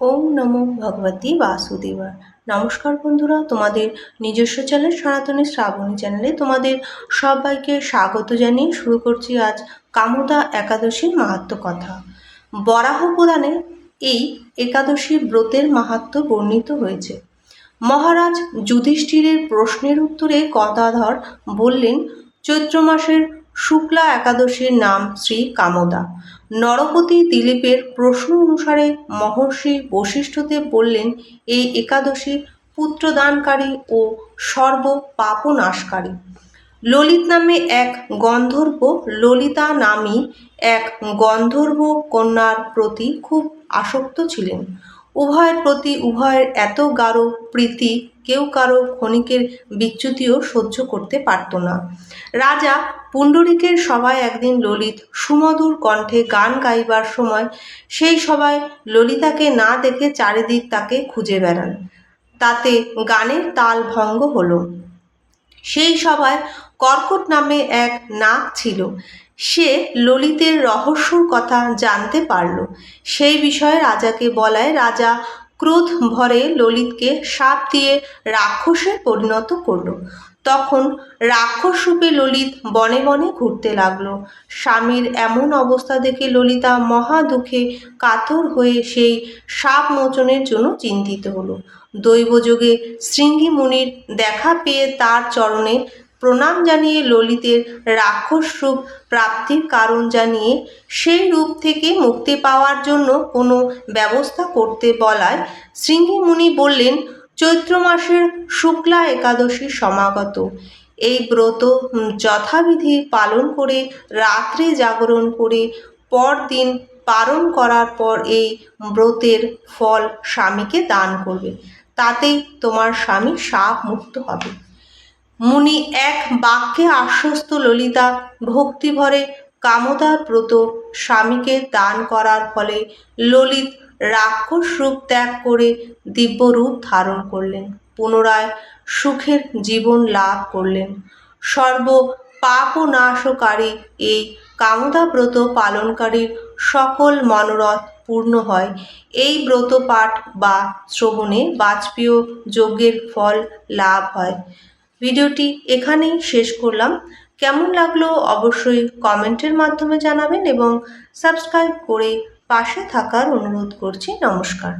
ওম নমো ভগবতী বাসুদেবা নমস্কার বন্ধুরা, তোমাদের নিজস্ব চ্যানেল সনাতনী শ্রাবণী চ্যানেলে তোমাদের সবাইকে স্বাগত জানিয়ে শুরু করছি আজ কামদা একাদশীর মাহাত্ম কথা। বরাহ পুরাণে এই একাদশী ব্রতের মাহাত্ম বর্ণিত হয়েছে। মহারাজ যুধিষ্ঠিরের প্রশ্নের উত্তরে গদাধর বললেন, চৈত্র মাসের শুক্লা একাদশীর নাম শ্রী কামদা। নরপতি দিলীপের প্রশ্ন অনুসারে মহর্ষি বশিষ্ঠদেব বললেন, এই একাদশী পুত্রদানকারী ও সর্ব পাপনাশকারী ললিত নামে এক গন্ধর্ব, ললিতা নামী এক গন্ধর্ব কন্যার প্রতি খুব আসক্ত ছিলেন। উভয়ের প্রতি উভয়ের এত গাঢ় প্রীতি কেউ কারও ক্ষণিকের বিচ্যুতিও সহ্য করতে পারত না। রাজা পুণ্ডরিকের সভায় একদিন ললিত সুমধুর কণ্ঠে গান গাইবার সময় সেই সভায় ললিতাকে না দেখে চারিদিক তাকে খুঁজে বেড়ান। তাতে গানের তাল ভঙ্গ হলো। সেই সভায় কর্কট নামে এক নাক ছিল। সে ললিতের রহস্যর কথা জানতে পারল। সেই বিষয়ে রাজাকে বলায় রাজা ক্রোধ ভরে ললিতকে সাপ দিয়ে রাক্ষসে পরিণত করল। তখন রাক্ষস রূপে ললিত বনে বনে ঘুরতে লাগল। স্বামীর এমন অবস্থা দেখে ললিতা মহা দুঃখে কাতর হয়ে সেই সাপ মোচনের জন্য চিন্তিত হলো। দৈবযোগে শৃঙ্গি মুনির দেখা পেয়ে তার চরণে প্রণাম জানিয়ে ললিতের রাক্ষস রূপ প্রাপ্তির কারণ জানিয়ে সেই রূপ থেকে মুক্তি পাওয়ার জন্য কোনো ব্যবস্থা করতে বলায় শৃঙ্গি মুনি বললেন চৈত্র মাসের শুক্লা একাদশী সমাগত। এই ব্রত যথাবিধি পালন করে, রাত্রে জাগরণ করে, পরদিন পালন করার পর এই ব্রতের ফল স্বামীকে দান করবে। তাতেই তোমার স্বামী সাপ মুক্ত হবে। মুনি এক বাক্যে আশ্বস্ত ললিতা ভক্তিভরে কামদার ব্রত স্বামীকে দান করার ফলে ললিত রাক্ষস রূপ ত্যাগ করে দিব্য রূপ ধারণ করলেন। পুনরায় সুখের জীবন লাভ করলেন। সর্ব পাপ ও নাশকারী এই কামদা ব্রত পালনকারীর সকল মনোরথ পূর্ণ হয়। এই ব্রত পাঠ বা শ্রবণে বাজপেয় যজ্ঞের ফল লাভ হয়। ভিডিওটি এখানেই শেষ করলাম। কেমন লাগল অবশ্যই কমেন্টের মাধ্যমে জানাবেন এবং সাবস্ক্রাইব করে পাশে থাকার অনুরোধ করছি নমস্কার।